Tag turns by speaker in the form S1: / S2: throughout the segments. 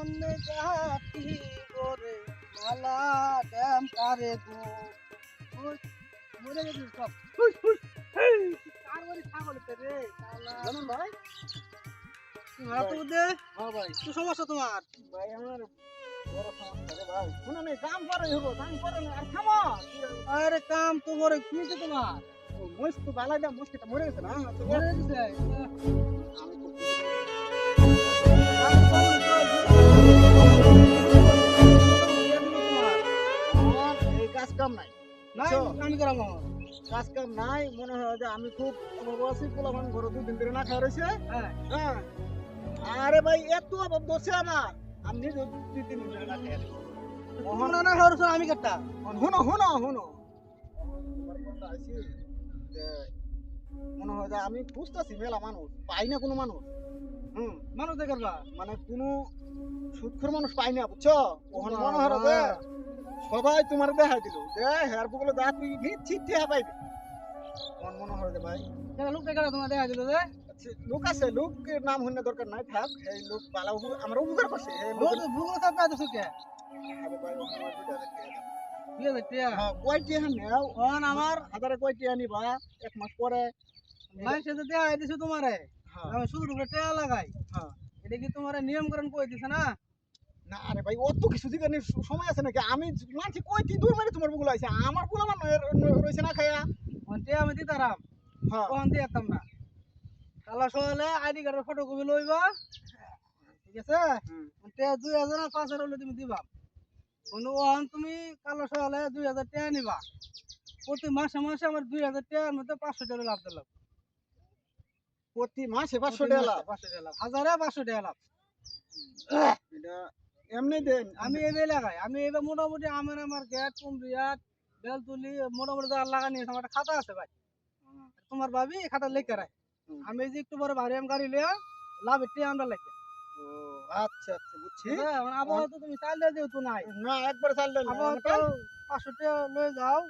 S1: মনে গাতি করে মালা ড্যাম কারে গো। মরে গেছিস সব। কার বাড়ি ছাগল রে?
S2: জানেন ভাই।
S1: কি তো দে
S2: হ্যাঁ ভাই।
S1: কি সমস্যা তোমার?
S2: ভাই আমার আর
S1: কাম তো মরে কি তোমার।
S2: মস্ত তো বালাই দাম মস্ত মরে গেছে না? তো
S1: মরে গেছে। কাম
S2: নাই।
S1: নাই আমি
S2: কাজ কাম নাই মনে হয় যে আমি খুব ঘরে দুদিন ধরে না খাওয়া রয়েছে।
S1: হ্যাঁ।
S2: হ্যাঁ। আরে ভাই এত অভাব বসে আমার। আমি দুই তিন দিন ধরে না
S1: না হরছ আমি কাটটা।
S2: হুনো হুনো হুনো মনে হয় যে আমি খুঁজতেছি মেলা মানুষ পাই না কোনো মানুষ। হুম
S1: মানুষ দেখাবা
S2: মানে কোনো সুক্ষর মানুষ পাই না বুঝছ? ওখানে মনে হয়। সবাই তোমার দেখাই দিল। যে হেয়ার বুকলো যা তুই টিয়া পাইবি আমার মনে হয় ভাই।
S1: কেন লোক দেখা তোমার দেখা দিল
S2: আচ্ছা, লোক আছে লোকের নাম হইনা দরকার নাই থাক এই লোক উপকার- আমরা উপকার করছি এই লোক টাকা দাও।
S1: দুই হাজার টাকা?
S2: হ্যাঁ কয়টি হ্যাঁ নেও?
S1: অন আমার?
S2: হাজারে কয়টি আনিবা? এক মাস পরে।
S1: দেয়া দিছে তোমারে।
S2: হ্যাঁ।
S1: আমি শুধু টাকা লাগাই।
S2: হ্যাঁ।
S1: এটা কি তোমার নিয়মকরণ করে দিছে না?
S2: না আরে ভাই অত কিছু দিকে সময় আছে নাকি? আমি মানছি কয়টি দূর তোমার বুগুলো আছে। আমার বুলা রয়েছে না খায়া?
S1: অন আমি দিতারাম।
S2: হ্যাঁ।
S1: কখন দিতাম না। কালা সকালে আইডি কার্ডের ফটো কপি লইবা। ঠিক আছে?
S2: হুম।
S1: টাকা দুই হাজার আর পাঁচ হাজার হলে তুমি দিবা। কোনো ওখান তুমি কালো সকালে দুই হাজার টাকা নিবা। প্রতি মাসে মাসে আমার দুই হাজার টাকার মধ্যে পাঁচশো টাকা লাভ দিলাম।
S2: প্রতি মাসে পাঁচশো টাকা লাভ।
S1: পাঁচশো টাকা লাভ। হাজারে পাঁচশো টাকা লাভ।
S2: এমনি দেন
S1: আমি এবার লাগাই আমি এবার মোটামুটি আমার আমার গেট কুমরিয়াট বেলতুলি মোটামুটি যা লাগা নিয়েছে আমার খাতা আছে ভাই। তোমার ভাবি খাতা লেখে
S2: হুম।
S1: আমি এই যে একটু বড় ভারী গাড়ি লিয়া লাভ এটি আমরা লেখে।
S2: আচ্ছা আচ্ছা বুঝছি।
S1: আবহাওয়া তো তুমি চাল দিয়ে যেহেতু নাই।
S2: না একবার চাল দেন
S1: আবহাওয়া তো পাঁচশো টাকা লয়ে যাও।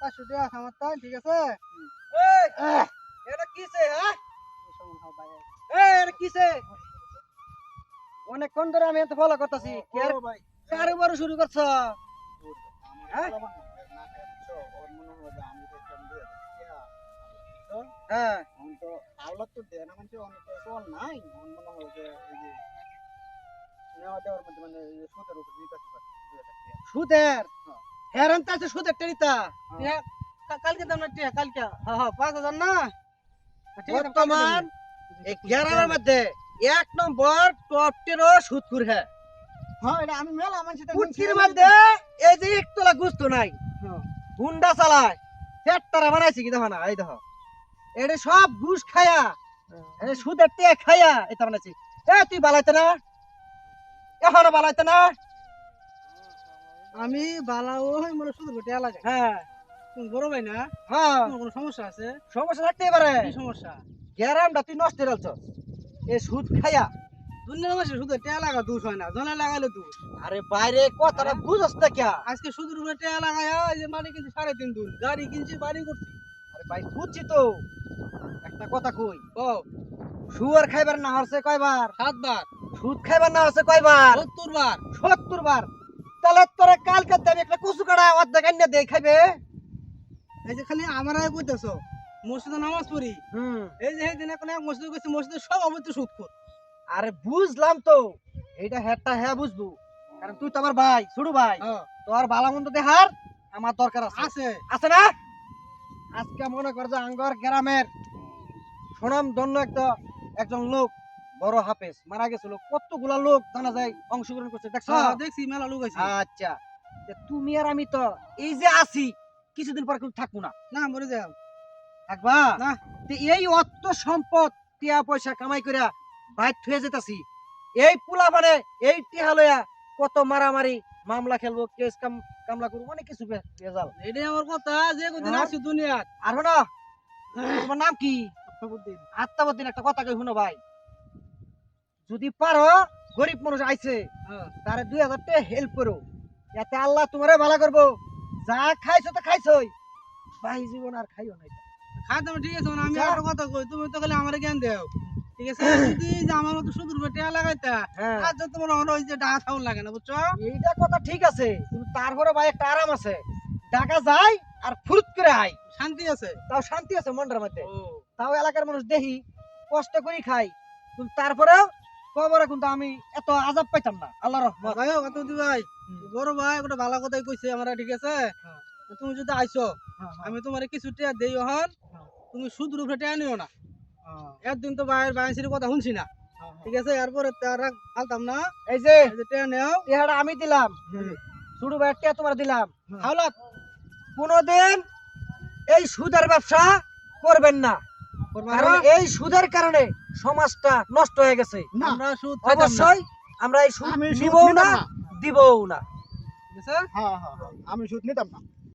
S1: পাঁচশো টাকা আমার তাই ঠিক আছে। এই, এটা কিসে হ্যাঁ? এটা কিসে? অনেকক্ষণ ধরে আমি এত ফলো করতেছি
S2: ও ভাই
S1: কারে বড় শুরু করছ হ্যাঁ?
S2: মনে হয় তো হ্যাঁ। তো আওলাদ দেয় না মানে অনেক নাই মনে হয় যে এই যে মানে সুদের।
S1: সুদের টেরিতা। কালকে দাম না কালকে হ্যাঁ হ্যাঁ পাঁচ হাজার না
S3: বর্তমান এই
S1: দেবো।
S3: গ্রামের মধ্যে এক নম্বর টপ টেরো সুদকুর হ্যাঁ।
S2: হ্যাঁ এটা আমি মেলা মানুষ
S3: কুটকির মধ্যে এই যে একতলা গুস্ত নাই
S1: হ্যাঁ।
S3: চালায় চারটারা বানাইছে কি দেখো না এই দেখো। এটা সব ঘুষ খায়া এই সুদের টিয়া খায়া এটা বানাইছি। এ তুই বালাইতে না? এখনও বালাইতে না?
S1: আমি বালা ওই মনে সুদের টিয়া লাগে
S3: হ্যাঁ।
S1: তুমি বড় ভাই না?
S3: হ্যাঁ।
S1: কোনো সমস্যা আছে?
S3: সমস্যা থাকতে পারে।
S1: কি সমস্যা?
S3: গ্রামটা তুই নষ্ট সুদ খায়া
S1: দুনিয়ার মাসে সুদের টিয়া লাগা দোষ হয় না জনে লাগাইলে দোষ।
S3: আরে বাইরে কথাটা বুঝস না কে?
S1: আজকে সুদের উপরে টিয়া লাগায় এই যে বাড়ি কিনছি সাড়ে তিন দিন গাড়ি কিনছি বাড়ি করছি।
S3: আরে ভাই বুঝছি তো। একটা কথা কই
S1: ও
S3: সুয়ার খাইবার না কয়বার?
S1: সাতবার।
S3: সুদ খাইবার না হচ্ছে কয়বার?
S1: সত্তর বার
S3: সত্তর বার তাহলে তোরা কালকে একটা কুচু কাটা অর্ধেক আন্য দিয়ে খাইবে।
S1: এই যে খালি আমার কইতেছ মসজিদে নামাজ পড়ি। এই যে এখন এক মসজিদে গেছি মসজিদে সব অবৈধ সুদ কর
S3: আরে বুঝলাম তো এইটা হ্যাটটা হ্যাঁ বুঝব। কারণ তুই তো আমার ভাই ছোট ভাই। তোর ভালো মন্দ দেখার আমার দরকার আছে।
S1: আছে।
S3: আছে না? আজকে মনে কর যে আঙ্গর গ্রামের সুনাম ধন্য একটা একজন লোক বড় হাফেজ মারা গেছিল। কতগুলা লোক জানা যায় অংশগ্রহণ করছে দেখছ?
S1: হ্যাঁ, দেখছি মেলা লোক আছে।
S3: আচ্ছা। তুমি আর আমি তো এই যে আছি কিছুদিন পর কিন্তু থাকব না।
S1: না মরে যাও।
S3: থাকবা
S1: না।
S3: এই অর্থ সম্পদ টিয়া পয়সা কামাই করে বাইর থুয়ে যেতাছি। এই পোলা মানে এই টিহা লইয়া কত মারামারি মামলা খেলব কেস কাম কামলা করব অনেক কিছু
S1: এটাই আমার কথা যে কদিন
S3: হ্যাঁ?
S1: আছি দুনিয়াত
S3: আর হলো তোমার নাম কি?
S1: আত্মাবুদ্দিন।
S3: একটা কথা কই শুনো ভাই। যদি পারো গরিব মানুষ আইছে
S1: হ্যাঁ।
S3: তারে দুই হাজার টাকা হেল্প করো। যাতে আল্লাহ তোমারে ভালো করব। যা খাইছো তো খাইছোই। ভাই জীবন আর খাইও না এটা।
S1: খাইতে ঠিক আছে মানে আমি। কথা কই তুমি তো খালি আমার জ্ঞান দেও ঠিক আছে যদি যে আমার মতো সুদূর বেটে লাগাইতা
S3: হ্যাঁ
S1: আর তো তোমার হলো ওই যে ডাহা থাউন লাগে না বুঝছ
S3: এইটা কথা ঠিক আছে কিন্তু তারপরে ভাই একটা আরাম আছে ঢাকা যায় আর ফুরুত করে আয়
S1: শান্তি আছে
S3: তাও শান্তি আছে মনটার মধ্যে তাও এলাকার মানুষ দেখি কষ্ট করে খাই কিন্তু তারপরেও কবরে কিন্তু আমি এত আজাব পাইতাম না আল্লাহ রহমত
S1: ভাই ভাই। বড় ভাই ভালো কথাই কইছে আমরা ঠিক আছে
S3: হ্যাঁ।
S1: তুমি যদি আইছো
S3: হ্যাঁ,
S1: আমি তোমার কিছু টিয়া দেই হন
S3: হ্যাঁ।
S1: তুমি সুদ রূপে টিয়া নিও না।
S3: হ্যাঁ,
S1: একদিন তো ভাইয়ের বাইসির কথা শুনছি না।
S3: হ্যাঁ।
S1: ঠিক আছে এরপরে তার ফালতাম না।
S3: এই যে
S1: এই নেও।
S3: আমি দিলাম।
S1: হুম।
S3: শুরু ভাইয়া তোমার দিলাম। হাওলাত কোনোদিন এই সুদের ব্যবসা করবেন না। কারণ এই সুদের কারণে সমাজটা নষ্ট হয়ে গেছে।
S1: আমরা সুদ
S3: অবশ্যই আমরা এই সুদ নিবও
S2: না।
S3: দিবও না।
S1: ঠিক আছে?
S2: হ্যাঁ হ্যাঁ হ্যাঁ, আমি সুদ নিতাম না।